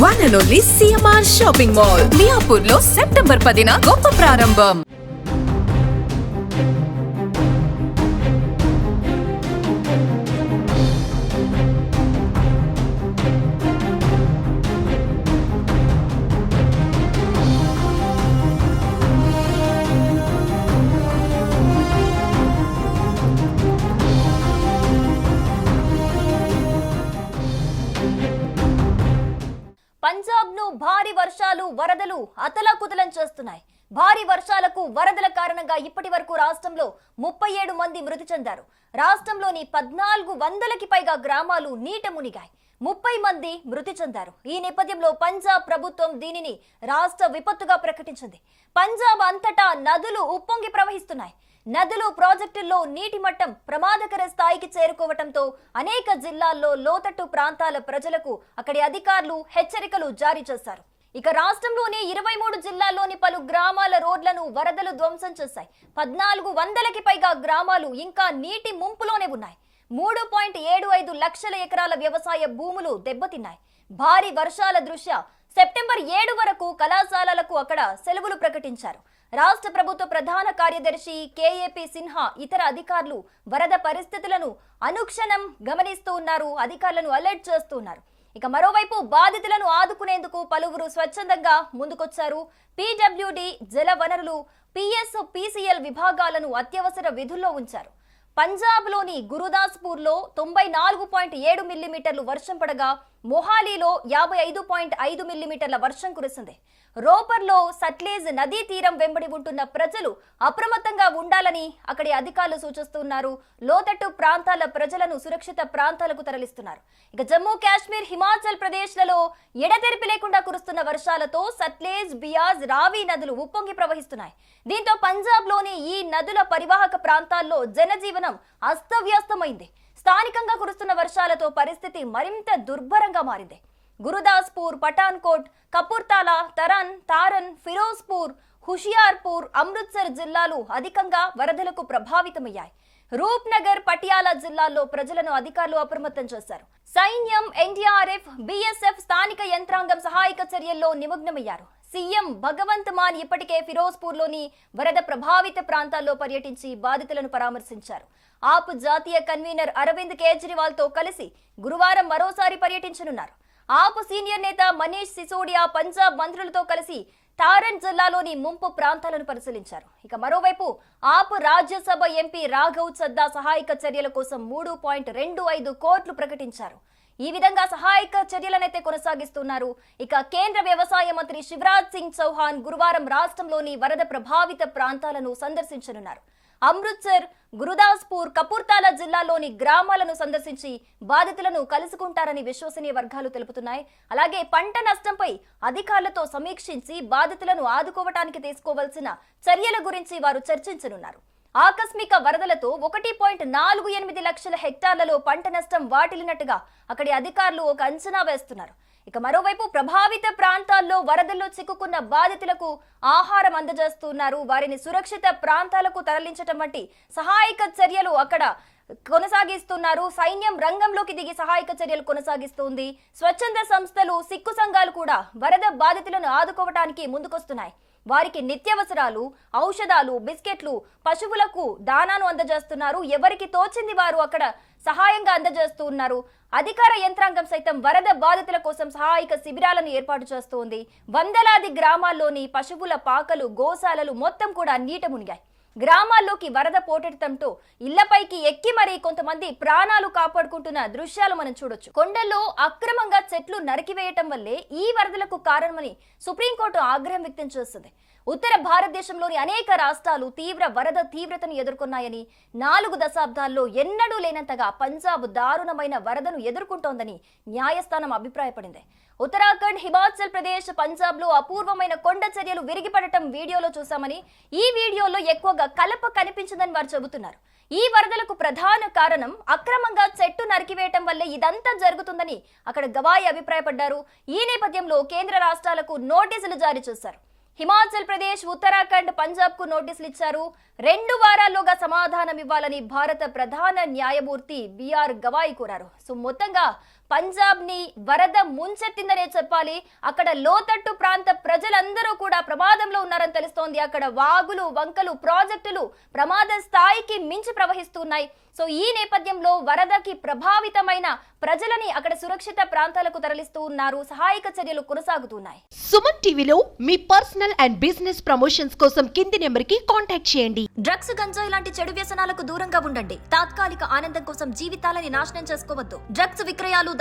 One and only CMR shopping mall. మియాపూర్లో September పదిన గొప్ప ప్రారంభం. వర్షాలు వరదలు అతలాకుతలం చేస్తున్నాయి. భారీ వర్షాలకు వరదల కారణంగా ఇప్పటి వరకు రాష్ట్రంలో ముప్పై ఏడు మంది మృతి చెందారు. రాష్ట్రంలోని పద్నాలుగు వందలకి పైగా గ్రామాలు నీట మునిగాయి. ముప్పై మంది మృతి చెందారు. ఈ నేపథ్యంలో పంజాబ్ ప్రభుత్వం దీనిని రాష్ట్ర విపత్తుగా ప్రకటించింది. పంజాబ్ అంతటా నదులు ఉప్పొంగి ప్రవహిస్తున్నాయి. నదులు ప్రాజెక్టుల్లో నీటి మట్టం ప్రమాదకర స్థాయికి చేరుకోవటంతో అనేక జిల్లాల్లో లోతట్టు ప్రాంతాల ప్రజలకు అక్కడి అధికారులు హెచ్చరికలు జారీ చేశారు. ఇక రాష్ట్రంలోని ఇరవై మూడు జిల్లాల్లోని పలు గ్రామాల రోడ్లను వరదలు ధ్వంసం చేశాయి. పద్నాలుగు వందలకి పైగా గ్రామాలు ఇంకా నీటి ముంపులోనే ఉన్నాయి. మూడు పాయింట్ ఏడు ఐదు లక్షల ఎకరాల వ్యవసాయ భూములు దెబ్బతిన్నాయి. భారీ వర్షాల దృష్ట్యా సెప్టెంబర్ ఏడు వరకు కళాశాలలకు అక్కడ సెలవులు ప్రకటించారు. రాష్ట్ర ప్రభుత్వ ప్రధాన కార్యదర్శి కేఏపీ సిన్హా ఇతర అధికారులు వరద పరిస్థితులను అనుక్షణం గమనిస్తూ ఉన్నారు అధికారులను అలర్ట్ చేస్తూ ఉన్నారు. ఇక మరోవైపు బాధితులను ఆదుకునేందుకు పలువురు స్వచ్ఛందంగా ముందుకొచ్చారు. పీడబ్ల్యూడి జల వనరులు పిఎస్ పిసిఎల్ విభాగాలను అత్యవసర విధుల్లో ఉంచారు. పంజాబ్లోని గురుదాస్పూర్లో తొంభై నాలుగు పాయింట్ ఏడు మిల్లీమీటర్లు వర్షం పడగా మొహాలీలో యాభై ఐదు పాయింట్ ఐదు మిల్లీమీటర్ల వర్షం కురిసింది. రోపర్లో సట్లేజ్ నదీ తీరం వెంబడి ఉంటున్న ప్రజలు అప్రమత్తంగా ఉండాలని అక్కడి అధికారులు సూచిస్తున్నారు. లోతట్టు ప్రాంతాల ప్రజలను సురక్షిత ప్రాంతాలకు తరలిస్తున్నారు. ఇక జమ్మూ కాశ్మీర్ హిమాచల్ ప్రదేశ్లలో ఎడతెరిపి లేకుండా కురుస్తున్న వర్షాలతో సట్లేజ్ బియాజ్ రావి నదులు ఉప్పొంగి ప్రవహిస్తున్నాయి. దీంతో పంజాబ్లోని ఈ నదుల పరివాహక ప్రాంతాల్లో జనజీవనం అస్తవ్యస్తమైంది. స్థానికంగా కురుస్తున్న వర్షాలతో పరిస్థితి మరింత దుర్భరంగా మారింది. గురుదాస్పూర్ పఠాన్కోట్ కపూర్తాలా తరన్ తారన్ ఫిరోజ్పూర్ హుషియార్పూర్ అమృత్సర్ జిల్లాలు అధికంగా వరదలకు ప్రభావితమయ్యాయి. రూప్నగర్ పటియాలా జిల్లాల్లో ప్రజలను అధికారులు అప్రమత్తం చేశారు. సైన్యం ఎన్డీఆర్ఎఫ్ బీఎస్ఎఫ్ స్థానిక యంత్రాంగం సహాయక చర్యల్లో నిమగ్నమయ్యారు. సీఎం భగవంత్ మాన్ ఇప్పటికే ఫిరోజ్పూర్లోని వరద ప్రభావిత ప్రాంతాల్లో పర్యటించి బాధితులను పరామర్శించారు. ఆప్ జాతీయ కన్వీనర్ అరవింద్ కేజ్రీవాల్తో కలిసి గురువారం మరోసారి పర్యటించనున్నారు. ఆప్ సీనియర్ నేత మనీష్ సిసోడియా పంజాబ్ మంత్రులతో కలిసి తారన్ జిల్లాలోని ముంపు ప్రాంతాలను పరిశీలించారు. ఇక మరోవైపు ఆప్ రాజ్యసభ ఎంపీ రాఘవ్ చద్దా సహాయక చర్యల కోసం మూడు పాయింట్ రెండు ఐదు కోట్లు ప్రకటించారు. ఈ విధంగా సహాయక చర్యలనైతే కొనసాగిస్తున్నారు. ఇక కేంద్ర వ్యవసాయ మంత్రి శివరాజ్ సింగ్ చౌహాన్ గురువారం రాష్ట్రంలోని వరద ప్రభావిత ప్రాంతాలను సందర్శించనున్నారు. అమృత్సర్ గురుదాస్పూర్ కపూర్తాలా జిల్లాలోని గ్రామాలను సందర్శించి బాధితులను కలుసుకుంటారని విశ్వసనీయ వర్గాలు తెలుపుతున్నాయి. అలాగే పంట నష్టంపై అధికారులతో సమీక్షించి బాధితులను ఆదుకోవటానికి తీసుకోవాల్సిన చర్యల గురించి వారు చర్చించనున్నారు. ఆకస్మిక వరదలతో ఒకటి పాయింట్ నాలుగు ఎనిమిది లక్షల హెక్టార్లలో పంట నష్టం వాటిల్లినట్టుగా అక్కడి అధికారులు ఒక అంచనా వేస్తున్నారు. ఇక మరోవైపు ప్రభావిత ప్రాంతాల్లో వరదల్లో చిక్కుకున్న బాధితులకు ఆహారం అందజేస్తున్నారు. వారిని సురక్షిత ప్రాంతాలకు తరలించటం వంటి సహాయక చర్యలు అక్కడ కొనసాగిస్తున్నారు. సైన్యం రంగంలోకి దిగి సహాయక చర్యలు కొనసాగిస్తుంది. స్వచ్ఛంద సంస్థలు సిక్కు సంఘాలు కూడా వరద బాధితులను ఆదుకోవటానికి ముందుకొస్తున్నాయి. వారికి నిత్యావసరాలు ఔషధాలు బిస్కెట్లు పశువులకు దానాను అందజేస్తున్నారు. ఎవరికి తోచింది వారు అక్కడ సహాయంగా అందజేస్తూ ఉన్నారు. అధికార యంత్రాంగం సైతం వరద బాధితుల కోసం సహాయక శిబిరాలను ఏర్పాటు చేస్తోంది వందలాది గ్రామాల్లోని పశువుల పాకలు గోశాలలు మొత్తం కూడా నీట మునిగాయి. గ్రామాల్లోకి వరద పోటెడటంతో ఇళ్ళపైకి ఎక్కి మరీ కొంతమంది ప్రాణాలు కాపాడుకుంటున్న దృశ్యాలు మనం చూడొచ్చు. కొండల్లో అక్రమంగా చెట్లు నరికివేయటం వల్లే ఈ వరదలకు కారణమని సుప్రీంకోర్టు ఆగ్రహం వ్యక్తం చేస్తుంది. ఉత్తర భారతదేశంలోని అనేక రాష్ట్రాలు తీవ్ర వరద తీవ్రతను ఎదుర్కొన్నాయని నాలుగు దశాబ్దాల్లో ఎన్నడూ లేనంతగా పంజాబ్ దారుణమైన వరదను ఎదుర్కొంటోందని న్యాయస్థానం అభిప్రాయపడింది. ఉత్తరాఖండ్ హిమాచల్ ప్రదేశ్ పంజాబ్లో అపూర్వమైన కొండ చర్యలు విరిగిపడటం వీడియోలో చూశామని ఈ వీడియోలో ఎక్కువగా కలప కనిపించిందని వారు చెబుతున్నారు. ఈ వరదలకు ప్రధాన కారణం అక్రమంగా చెట్టు నరికివేయటం వల్లే ఇదంతా జరుగుతుందని అక్కడ గవాయి అభిప్రాయపడ్డారు. ఈ నేపథ్యంలో కేంద్ర రాష్ట్రాలకు నోటీసులు జారీ చేశారు. హిమాచల్ ప్రదేశ్ ఉత్తరాఖండ్ పంజాబ్కు నోటీసులు ఇచ్చారు. రెండు వారాల్లోగా సమాధానం ఇవ్వాలని భారత ప్రధాన న్యాయమూర్తి బిఆర్ గవాయి కోరారు. సో మొత్తంగా పంజాబ్ని వరద ముంచెత్తిందనే చెప్పాలి. అక్కడ లోతట్టు ప్రాంత ప్రజలందరూ కూడా ప్రమాదంలో ఉన్నారని తెలుస్తోంది. అక్కడ వాగులు వంకలు ప్రాజెక్టులు ప్రమాద స్థాయికి మించి ప్రవహిస్తున్నాయి. సో ఈ నేపథ్యంలో వరదకి ప్రభావితమైన ప్రజలని అక్కడ సురక్షిత ప్రాంతాలకు తరలిస్తూ ఉన్నారు. సహాయక చర్యలు కొనసాగుతున్నాయి. సుమన్ టీవీలో మీ పర్సనల్ అండ్ బిజినెస్ ప్రమోషన్స్ కోసం కింది నెంబర్కి కాంటాక్ట్ చేయండి. డ్రగ్స్ గంజాయి లాంటి చెడు వ్యసనాలకు దూరంగా ఉండండి. తాత్కాలిక ఆనందం కోసం జీవితాలని నాశనం చేసుకోవద్దు. డ్రగ్స్ విక్రయాలు